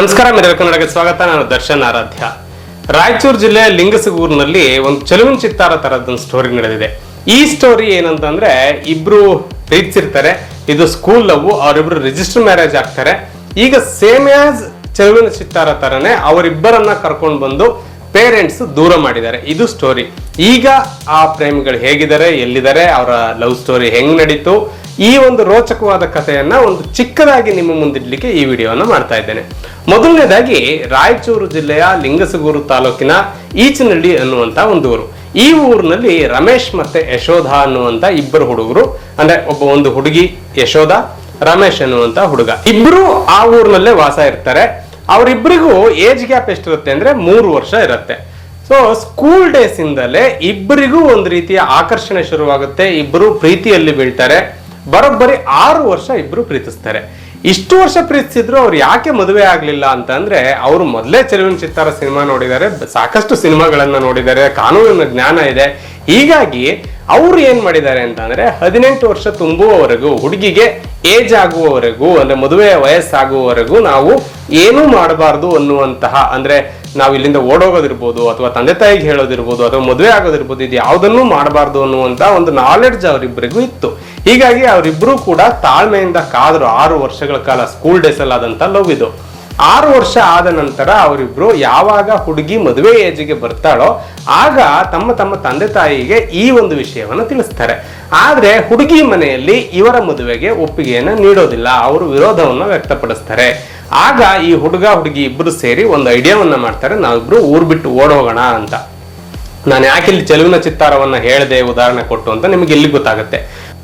ನಮಸ್ಕಾರ ಮೇರೆ ಕನ್ನಡಕ್ಕೆ ಸ್ವಾಗತ. ನಾನು ದರ್ಶನ್ ಆರಾಧ್ಯ. ರಾಯಚೂರು ಜಿಲ್ಲೆಯ ಲಿಂಗಸಗೂರಿನಲ್ಲಿ ಒಂದು ಚಲುವಿನ ಚಿತ್ತಾರ ತರದೊಂದು ಸ್ಟೋರಿ ನಡೆದಿದೆ. ಈ ಸ್ಟೋರಿ ಏನಂತಂದ್ರೆ, ಇಬ್ರು ಪ್ರೀತಿಸಿರ್ತಾರೆ. ಇದು ಸ್ಕೂಲ್ ಲವ್ ಅವರಿಬ್ರು ರಿಜಿಸ್ಟರ್ ಮ್ಯಾರೇಜ್ ಆಗ್ತಾರೆ. ಈಗ ಸೇಮ್ ಆಸ್ ಚಲುವಿನ ಚಿತ್ತಾರ ತರನೇ ಅವರಿಬ್ಬರನ್ನ ಕರ್ಕೊಂಡು ಬಂದು ಪೇರೆಂಟ್ಸ್ ದೂರ ಮಾಡಿದ್ದಾರೆ. ಇದು ಸ್ಟೋರಿ ಈಗ ಆ ಪ್ರೇಮಿಗಳು ಹೇಗಿದ್ದಾರೆ, ಎಲ್ಲಿದ್ದಾರೆ, ಅವರ ಲವ್ ಸ್ಟೋರಿ ಹೆಂಗ್ ನಡೀತು ಈ ಒಂದು ರೋಚಕವಾದ ಕಥೆಯನ್ನ ಒಂದು ಚಿಕ್ಕದಾಗಿ ನಿಮ್ಮ ಮುಂದಿಡ್ಲಿಕ್ಕೆ ಈ ವಿಡಿಯೋನ ಮಾಡ್ತಾ ಇದ್ದೇನೆ. ಮೊದಲನೇದಾಗಿ ರಾಯಚೂರು ಜಿಲ್ಲೆಯ ಲಿಂಗಸಗೂರು ತಾಲೂಕಿನ ಈಚನಹಳ್ಳಿ ಅನ್ನುವಂತ ಒಂದು ಊರು. ಈ ಊರಿನಲ್ಲಿ ರಮೇಶ್ ಮತ್ತೆ ಯಶೋಧ ಅನ್ನುವಂತ ಇಬ್ಬರು ಹುಡುಗರು, ಅಂದ್ರೆ ಒಬ್ಬ ಒಂದು ಹುಡುಗಿ, ಯಶೋಧ, ರಮೇಶ್ ಅನ್ನುವಂತ ಹುಡುಗ. ಇಬ್ರು ಆ ಊರಿನಲ್ಲೇ ವಾಸ ಇರ್ತಾರೆ. ಅವರಿಬ್ಬರಿಗೂ ಏಜ್ ಗ್ಯಾಪ್ ಎಷ್ಟಿರುತ್ತೆ ಅಂದ್ರೆ ಮೂರು ವರ್ಷ ಇರುತ್ತೆ. ಸೊ ಸ್ಕೂಲ್ ಡೇಸ್ ಇಂದಲೇ ಇಬ್ಬರಿಗೂ ಒಂದು ರೀತಿಯ ಆಕರ್ಷಣೆ ಶುರುವಾಗುತ್ತೆ. ಇಬ್ಬರು ಪ್ರೀತಿಯಲ್ಲಿ ಬೀಳ್ತಾರೆ. ಬರೋಬ್ಬರಿ ಆರು ವರ್ಷ ಇಬ್ರು ಪ್ರೀತಿಸ್ತಾರೆ. ಇಷ್ಟು ವರ್ಷ ಪ್ರೀತಿಸಿದ್ರು ಅವ್ರು ಯಾಕೆ ಮದುವೆ ಆಗ್ಲಿಲ್ಲ ಅಂತ ಅಂದ್ರೆ ಅವರು ಮೊದಲೇ ಚೆಲುವಿನ ಚಿತ್ತಾರ ಸಿನಿಮಾ ನೋಡಿದ್ದಾರೆ, ಸಾಕಷ್ಟು ಸಿನಿಮಾಗಳನ್ನ ನೋಡಿದ್ದಾರೆ, ಕಾನೂನಿನ ಜ್ಞಾನ ಇದೆ. ಹೀಗಾಗಿ ಅವ್ರು ಏನ್ ಮಾಡಿದ್ದಾರೆ ಅಂತಂದ್ರೆ ಹದಿನೆಂಟು ವರ್ಷ ತುಂಬುವವರೆಗೂ, ಹುಡುಗಿಗೆ ಏಜ್ ಆಗುವವರೆಗೂ, ಅಂದ್ರೆ ಮದುವೆಯ ವಯಸ್ಸಾಗುವವರೆಗೂ ನಾವು ಏನೂ ಮಾಡಬಾರ್ದು ಅನ್ನುವಂತಹ, ಅಂದ್ರೆ ನಾವು ಇಲ್ಲಿಂದ ಓಡೋಗೋದಿರ್ಬೋದು ಅಥವಾ ತಂದೆ ತಾಯಿಗೆ ಹೇಳೋದಿರ್ಬೋದು ಅಥವಾ ಮದುವೆ ಆಗೋದಿರ್ಬೋದು, ಇದು ಯಾವುದನ್ನು ಮಾಡಬಾರ್ದು ಅನ್ನುವಂಥ ಒಂದು ನಾಲೆಡ್ಜ್ ಅವರಿಬ್ಬರಿಗೂ ಇತ್ತು. ಹೀಗಾಗಿ ಅವರಿಬ್ಬರೂ ಕೂಡ ತಾಳ್ಮೆಯಿಂದ ಕಾದರು ಆರು ವರ್ಷಗಳ ಕಾಲ ಸ್ಕೂಲ್ ಡೇಸ್ ಅಲ್ಲಿ ಆದಂತ ಲವ್ ಇದು. ಆರು ವರ್ಷ ಆದ ನಂತರ ಅವರಿಬ್ರು ಯಾವಾಗ ಹುಡುಗಿ ಮದುವೆ ಏಜಿಗೆ ಬರ್ತಾಳೋ, ಆಗ ತಮ್ಮ ತಮ್ಮ ತಂದೆ ತಾಯಿಗೆ ಈ ಒಂದು ವಿಷಯವನ್ನು ತಿಳಿಸ್ತಾರೆ. ಆದ್ರೆ ಹುಡುಗಿ ಮನೆಯಲ್ಲಿ ಇವರ ಮದುವೆಗೆ ಒಪ್ಪಿಗೆಯನ್ನು ನೀಡೋದಿಲ್ಲ, ಅವರು ವಿರೋಧವನ್ನು ವ್ಯಕ್ತಪಡಿಸ್ತಾರೆ. ಆಗ ಈ ಹುಡುಗ, ಹುಡುಗಿ ಇಬ್ಬರು ಸೇರಿ ಒಂದು ಐಡಿಯಾವನ್ನ ಮಾಡ್ತಾರೆ. ನಾವಿಬ್ರು ಊರ್ ಬಿಟ್ಟು ಓಡೋಗೋಣ ಅಂತ. ನಾನು ಯಾಕೆ ಇಲ್ಲಿ ಚೆಲುವಿನ ಚಿತ್ತಾರವನ್ನ ಹೇಳಿದೆ, ಉದಾಹರಣೆ ಕೊಟ್ಟು ಅಂತ ನಿಮಗೆ ಇಲ್ಲಿ ಗೊತ್ತಾಗುತ್ತೆ.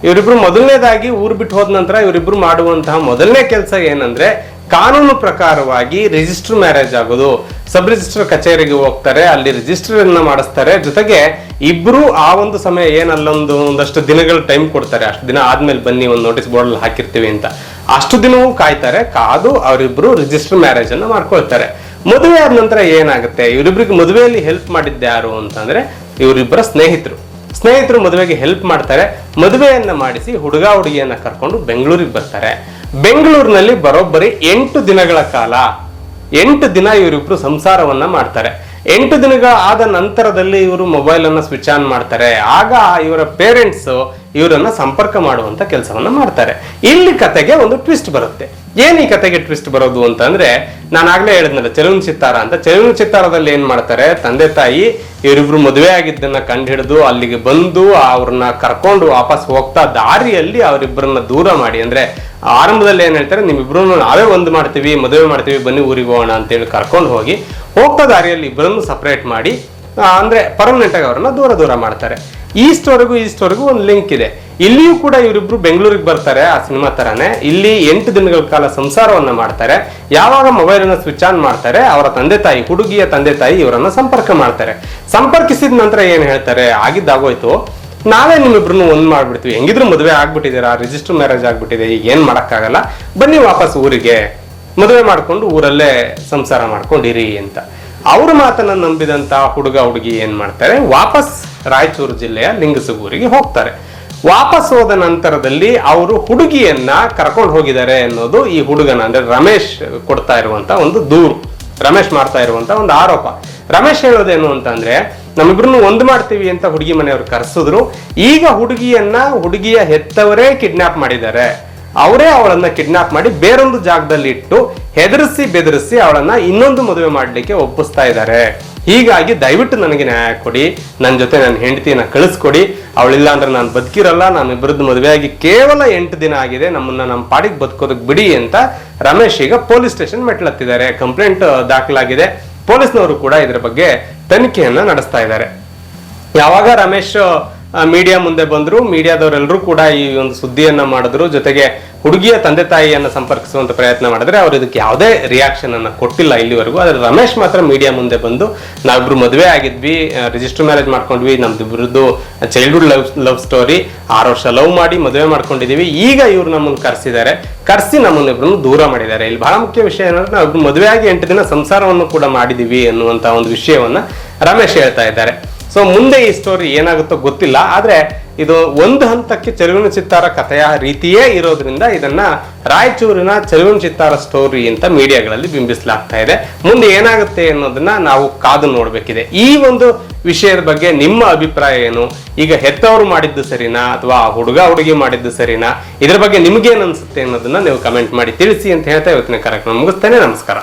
ಇವರಿಬ್ರು ಮೊದಲನೇದಾಗಿ ಊರ್ ಬಿಟ್ಟು ಹೋದ ನಂತರ ಇವರಿಬ್ರು ಮಾಡುವಂತಹ ಮೊದಲನೇ ಕೆಲಸ ಏನಂದ್ರೆ ಕಾನೂನು ಪ್ರಕಾರವಾಗಿ ರಿಜಿಸ್ಟರ್ ಮ್ಯಾರೇಜ್ ಆಗೋದು. ಸಬ್ ರಿಜಿಸ್ಟರ್ ಕಚೇರಿಗೆ ಹೋಗ್ತಾರೆ, ಅಲ್ಲಿ ರಿಜಿಸ್ಟರ್ ಅನ್ನ ಮಾಡಿಸ್ತಾರೆ. ಜೊತೆಗೆ ಇಬ್ರು ಆ ಒಂದು ಸಮಯ ಏನ್ ಅಲ್ಲೊಂದು ಒಂದಷ್ಟು ದಿನಗಳು ಟೈಮ್ ಕೊಡ್ತಾರೆ. ಅಷ್ಟು ದಿನ ಆದ್ಮೇಲೆ ಬನ್ನಿ ಒಂದು ನೋಟಿಸ್ ಬೋರ್ಡ್ ಅಲ್ಲಿ ಹಾಕಿರ್ತೀವಿ ಅಂತ. ಅಷ್ಟು ದಿನವೂ ಕಾಯ್ತಾರೆ, ಕಾದು ಅವರಿಬ್ರು ರಿಜಿಸ್ಟರ್ ಮ್ಯಾರೇಜ್ ಅನ್ನ ಮಾಡ್ಕೊಳ್ತಾರೆ. ಮದುವೆ ಆದ ನಂತರ ಏನಾಗುತ್ತೆ? ಇವರಿಬ್ರಿಗೆ ಮದುವೆಯಲ್ಲಿ ಹೆಲ್ಪ್ ಮಾಡಿದ್ದೆ ಯಾರು ಅಂತಂದ್ರೆ ಇವರಿಬ್ಬರ ಸ್ನೇಹಿತರು. ಸ್ನೇಹಿತರು ಮದುವೆಗೆ ಹೆಲ್ಪ್ ಮಾಡ್ತಾರೆ. ಮದುವೆಯನ್ನ ಮಾಡಿಸಿ ಹುಡುಗ ಹುಡುಗಿಯನ್ನ ಕರ್ಕೊಂಡು ಬೆಂಗಳೂರಿಗೆ ಬರ್ತಾರೆ. ಬೆಂಗಳೂರಿನಲ್ಲಿ ಬರೋಬ್ಬರಿ ಎಂಟು ದಿನಗಳ ಕಾಲ. ಎಂಟು ದಿನ ಇವರಿಬ್ರು ಸಂಸಾರವನ್ನ ಮಾಡ್ತಾರೆ. ಎಂಟು ದಿನಗಳ ಆದ ನಂತರದಲ್ಲಿ ಇವರು ಮೊಬೈಲ್ ಅನ್ನ ಸ್ವಿಚ್ ಆನ್ ಮಾಡ್ತಾರೆ. ಆಗ ಇವರ ಪೇರೆಂಟ್ಸ್ ಇವರನ್ನ ಸಂಪರ್ಕ ಮಾಡುವಂತ ಕೆಲಸವನ್ನ ಮಾಡ್ತಾರೆ. ಇಲ್ಲಿ ಕತೆಗೆ ಒಂದು ಟ್ವಿಸ್ಟ್ ಬರುತ್ತೆ. ಏನ್ ಈ ಕತೆಗೆ ಟ್ವಿಸ್ಟ್ ಬರೋದು ಅಂತಂದ್ರೆ ನಾನು ಆಗ್ಲೇ ಹೇಳಿದ್ನಲ್ಲ, ಚೆಲುವಿನ ಚಿತ್ತಾರ ಅಂತ. ಚೆಲುವಿನ ಚಿತ್ತಾರದಲ್ಲಿ ಏನ್ ಮಾಡ್ತಾರೆ, ತಂದೆ ತಾಯಿ ಇವರಿಬ್ರು ಮದುವೆ ಆಗಿದ್ದನ್ನ ಕಂಡು ಹಿಡಿದು ಅಲ್ಲಿಗೆ ಬಂದು ಅವ್ರನ್ನ ಕರ್ಕೊಂಡು ವಾಪಸ್ ಹೋಗ್ತಾ ದಾರಿಯಲ್ಲಿ ಅವರಿಬ್ಬರನ್ನ ದೂರ ಮಾಡಿ. ಅಂದ್ರೆ ಆರಂಭದಲ್ಲಿ ಏನು ಹೇಳ್ತಾರೆ ನಿಮ್ಮಿಬ್ರು ನಾವೇ ಒಂದು ಮಾಡ್ತೀವಿ, ಮದುವೆ ಮಾಡ್ತೀವಿ, ಬನ್ನಿ ಊರಿಗೆ ಹೋಗೋಣ ಅಂತೇಳಿ ಕರ್ಕೊಂಡು ಹೋಗಿ ಹೋಗ್ತಾ ದಾರಿಯಲ್ಲಿ ಇಬ್ಬರನ್ನು ಸಪ್ರೇಟ್ ಮಾಡಿ ಅಂದರೆ ಅಂದ್ರೆ ಪರ್ಮನೆಂಟ್ ಆಗಿ ಅವ್ರನ್ನ ದೂರ ದೂರ ಮಾಡ್ತಾರೆ. ಈ ಸ್ಟೋರಿಗೂ ಈ ಸ್ಟೋರಿಗೂ ಒಂದು ಲಿಂಕ್ ಇದೆ. ಇಲ್ಲಿಯೂ ಕೂಡ ಇವರಿಬ್ರು ಬೆಂಗಳೂರಿಗೆ ಬರ್ತಾರೆ ಆ ಸಿನಿಮಾ ತರಾನೇ. ಇಲ್ಲಿ ಎಂಟು ದಿನಗಳ ಕಾಲ ಸಂಸಾರವನ್ನ ಮಾಡ್ತಾರೆ. ಯಾವಾಗ ಮೊಬೈಲ್ ಅನ್ನ ಸ್ವಿಚ್ ಆನ್ ಮಾಡ್ತಾರೆ, ಅವರ ತಂದೆ ತಾಯಿ, ಹುಡುಗಿಯ ತಂದೆ ತಾಯಿ ಇವರನ್ನ ಸಂಪರ್ಕ ಮಾಡ್ತಾರೆ. ಸಂಪರ್ಕಿಸಿದ ನಂತರ ಏನು ಹೇಳ್ತಾರೆ, ಆಗಿದ್ದಾಗೋಯ್ತು ನಾವೇ ನಿಮ್ಮಿಬ್ರನ್ನು ಒಂದ್ ಮಾಡ್ಬಿಡ್ತೀವಿ. ಹೆಂಗಿದ್ರು ಮದುವೆ ಆಗ್ಬಿಟ್ಟಿದ್ದೀರಾ ರಿಜಿಸ್ಟರ್ ಮ್ಯಾರೇಜ್ ಆಗ್ಬಿಟ್ಟಿದೆ, ಈಗ ಏನ್ ಮಾಡಕ್ಕಾಗಲ್ಲ? ಬನ್ನಿ ವಾಪಸ್ ಊರಿಗೆ. ಮದುವೆ ಮಾಡ್ಕೊಂಡು ಊರಲ್ಲೇ ಸಂಸಾರ ಮಾಡ್ಕೊಂಡಿರಿ ಅಂತ. ಅವ್ರ ಮಾತನ್ನ ನಂಬಿದಂತ ಹುಡುಗ, ಹುಡುಗಿ ಏನ್ ಮಾಡ್ತಾರೆ? ವಾಪಸ್ ರಾಯಚೂರು ಜಿಲ್ಲೆಯ ಲಿಂಗಸಗೂರಿಗೆ ಹೋಗ್ತಾರೆ. ವಾಪಸ್ ಹೋದ ನಂತರದಲ್ಲಿ ಅವರು ಹುಡುಗಿಯನ್ನ ಕರ್ಕೊಂಡು ಹೋಗಿದ್ದಾರೆ ಅನ್ನೋದು ಈ ಹುಡುಗನ, ಅಂದ್ರೆ ರಮೇಶ್ ಕೊಡ್ತಾ ಇರುವಂತ ಒಂದು ದೂರು. ರಮೇಶ್ ಮಾಡ್ತಾ ಇರುವಂತ ಒಂದು ಆರೋಪ. ರಮೇಶ್ ಹೇಳೋದೇನು ಅಂತಂದ್ರೆ ನಮ್ಮಿಬ್ರನ್ನು ಒಂದು ಮಾಡ್ತೀವಿ ಅಂತ ಹುಡುಗಿ ಮನೆಯವರು ಕರೆಸಿದ್ರು. ಈಗ ಹುಡುಗಿಯನ್ನ ಹುಡುಗಿಯ ಹೆತ್ತವರೇ ಕಿಡ್ನಾಪ್ ಮಾಡಿದ್ದಾರೆ. ಅವರೇ ಅವಳನ್ನ ಕಿಡ್ನಾಪ್ ಮಾಡಿ ಬೇರೊಂದು ಜಾಗದಲ್ಲಿ ಇಟ್ಟು ಹೆದರಿಸಿ ಬೆದರಿಸಿ ಅವಳನ್ನ ಇನ್ನೊಂದು ಮದುವೆ ಮಾಡ್ಲಿಕ್ಕೆ ಒಪ್ಪಿಸ್ತಾ ಇದ್ದಾರೆ. ಹೀಗಾಗಿ ದಯವಿಟ್ಟು ನನಗೆ ನ್ಯಾಯ ಕೊಡಿ. ನನ್ನ ಜೊತೆ ನನ್ನ ಹೆಂಡತಿಯನ್ನ ಕಳಿಸ್ಕೊಡಿ. ಅವಳಿಲ್ಲ ಅಂದ್ರೆ ನಾನು ಬದುಕಿರಲ್ಲ. ನಾನು ಇಬ್ಬರದ್ದು ಆಗಿ ಕೇವಲ ಎಂಟು ದಿನ ಆಗಿದೆ. ನಮ್ಮನ್ನ ನಮ್ಮ ಪಾಡಿಗೆ ಬದುಕೋದಕ್ಕೆ ಬಿಡಿ ಅಂತ ರಮೇಶ್ ಈಗ ಪೊಲೀಸ್ ಸ್ಟೇಷನ್ ಮೆಟ್ಲತ್ತಿದ್ದಾರೆ. ಕಂಪ್ಲೇಂಟ್ ದಾಖಲಾಗಿದೆ. ಪೊಲೀಸ್ನವರು ಕೂಡ ಇದರ ಬಗ್ಗೆ ತನಿಖೆಯನ್ನ ನಡೆಸ್ತಾ ಇದ್ದಾರೆ. ಯಾವಾಗ ರಮೇಶ್ ಮೀಡಿಯಾ ಮುಂದೆ ಬಂದ್ರು. ಮೀಡಿಯಾದವರೆಲ್ಲರೂ ಕೂಡ ಈ ಒಂದು ಸುದ್ದಿಯನ್ನ ಮಾಡಿದ್ರು. ಜೊತೆಗೆ ಹುಡುಗಿಯ ತಂದೆ ತಾಯಿಯನ್ನ ಸಂಪರ್ಕಿಸುವಂತ ಪ್ರಯತ್ನ ಮಾಡಿದ್ರೆ ಅವ್ರು ಇದಕ್ಕೆ ಯಾವುದೇ ರಿಯಾಕ್ಷನ್ ಅನ್ನ ಕೊಟ್ಟಿಲ್ಲ ಇಲ್ಲಿವರೆಗೂ. ಆದರೆ ರಮೇಶ್ ಮಾತ್ರ ಮೀಡಿಯಾ ಮುಂದೆ ಬಂದು, ನಾವಿಬ್ರು ಮದುವೆ ಆಗಿದ್ವಿ ರಿಜಿಸ್ಟರ್ ಮ್ಯಾರೇಜ್ ಮಾಡ್ಕೊಂಡ್ವಿ ನಮ್ದಿಬ್ರದ್ದು ಚೈಲ್ಡ್ಹುಡ್ ಲವ್ ಲವ್ ಸ್ಟೋರಿ ಆರು ವರ್ಷ ಲವ್ ಮಾಡಿ ಮದುವೆ ಮಾಡ್ಕೊಂಡಿದೀವಿ. ಈಗ ಇವ್ರು ನಮ್ಮನ್ನು ಕರೆಸಿದ್ದಾರೆ. ಕರೆಸಿ ನಮ್ಮನ್ನಿಬ್ರನ್ನು ದೂರ ಮಾಡಿದ್ದಾರೆ. ಇಲ್ಲಿ ಬಹಳ ಮುಖ್ಯ ವಿಷಯ ಏನಂದ್ರೆ ನಾವು ಮದುವೆ ಆಗಿ ಎಂಟು ದಿನ ಸಂಸಾರವನ್ನು ಕೂಡ ಮಾಡಿದೀವಿ ಅನ್ನುವಂತ ಒಂದು ವಿಷಯವನ್ನ ರಮೇಶ್ ಹೇಳ್ತಾ ಇದ್ದಾರೆ. ಸೊ ಮುಂದೆ ಈ ಸ್ಟೋರಿ ಏನಾಗುತ್ತೋ ಗೊತ್ತಿಲ್ಲ, ಆದ್ರೆ ಇದು ಒಂದು ಹಂತಕ್ಕೆ ಚೆಲುವಿನ ಚಿತ್ತಾರ ಕಥೆಯ ರೀತಿಯೇ ಇರೋದ್ರಿಂದ ಇದನ್ನ ರಾಯಚೂರಿನ ಚೆಲುವಿನ ಚಿತ್ತಾರ ಸ್ಟೋರಿ ಅಂತ ಮೀಡಿಯಾಗಳಲ್ಲಿ ಬಿಂಬಿಸಲಾಗ್ತಾ ಇದೆ. ಮುಂದೆ ಏನಾಗುತ್ತೆ ಅನ್ನೋದನ್ನ ನಾವು ಕಾದು ನೋಡಬೇಕಿದೆ. ಈ ಒಂದು ವಿಷಯದ ಬಗ್ಗೆ ನಿಮ್ಮ ಅಭಿಪ್ರಾಯ ಏನು? ಈಗ ಹೆತ್ತವರು ಮಾಡಿದ್ದು ಸರಿನಾ, ಅಥವಾ ಹುಡುಗ ಹುಡುಗಿ ಮಾಡಿದ್ದು ಸರಿನಾ? ಇದ್ರ ಬಗ್ಗೆ ನಿಮ್ಗೇನ್ ಅನ್ಸುತ್ತೆ ಅನ್ನೋದನ್ನ ನೀವು ಕಮೆಂಟ್ ಮಾಡಿ ತಿಳಿಸಿ ಅಂತ ಹೇಳ್ತಾ ಇವತ್ತಿನ ಕಾರ್ಯಕ್ರಮ ಮುಗಿಸ್ತೇನೆ. ನಮಸ್ಕಾರ.